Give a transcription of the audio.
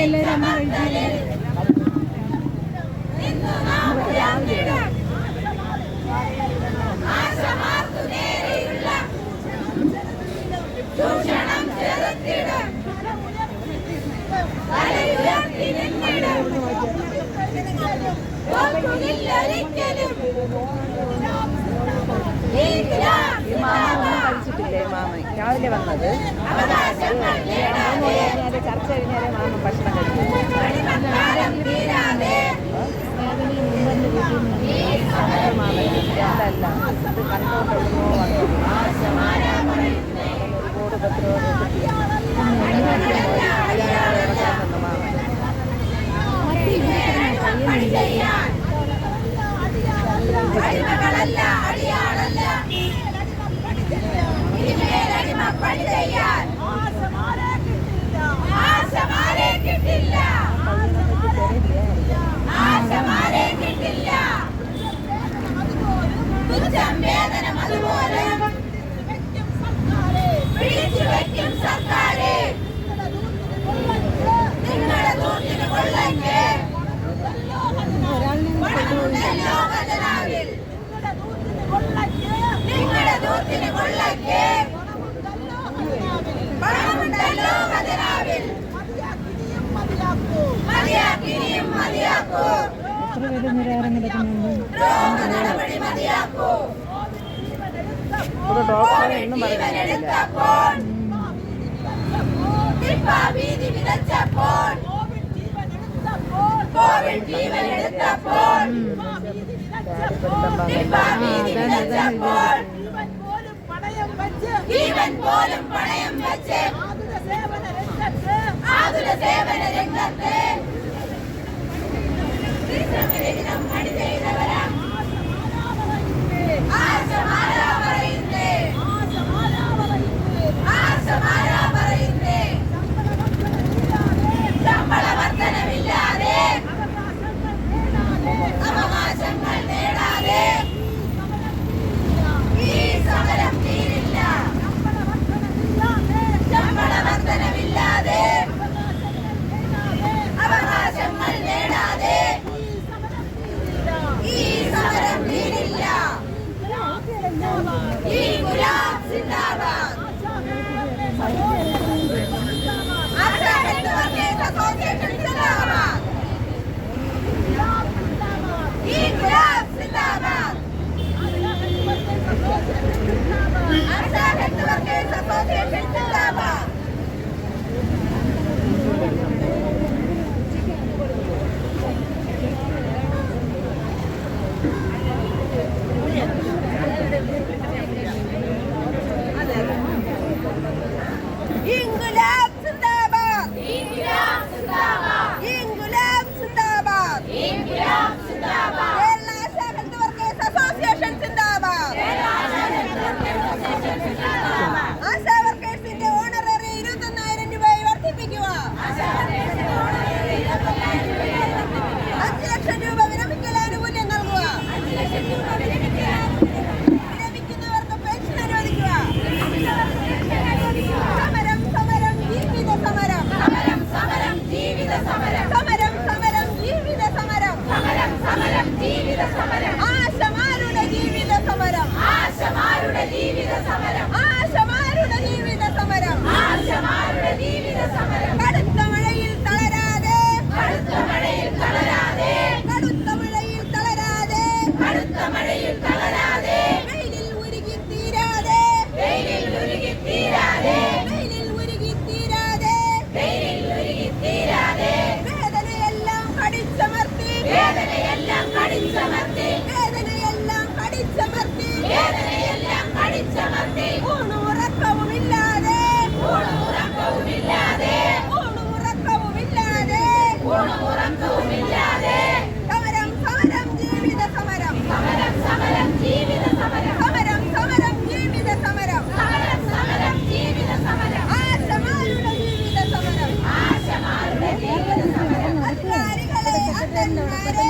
എല്ലാവരും അമ്മ കഴിച്ചു രാവിലെ ഒരിക്കലും രാവിലെ വന്നത്. മൂന്ന് ചർച്ച കഴിഞ്ഞാലേ മാമ ഭക്ഷണം അതല്ല ഇത് ഒരുപാട് ഉപദ്രവം വേദനം അതുപോലെ. പിടിച്ചു വയ്ക്കും സർക്കാർ. എത്ര പേര് നിരാഹാരം കിടക്കുന്നുണ്ട് ഡോക്ടറെ എന്നും പറയുന്നില്ല ജീവൻ പോലും പണയം വെച്ച്. ആതുര സേവന രംഗത്ത്. Okay, okay. അതോടൊപ്പം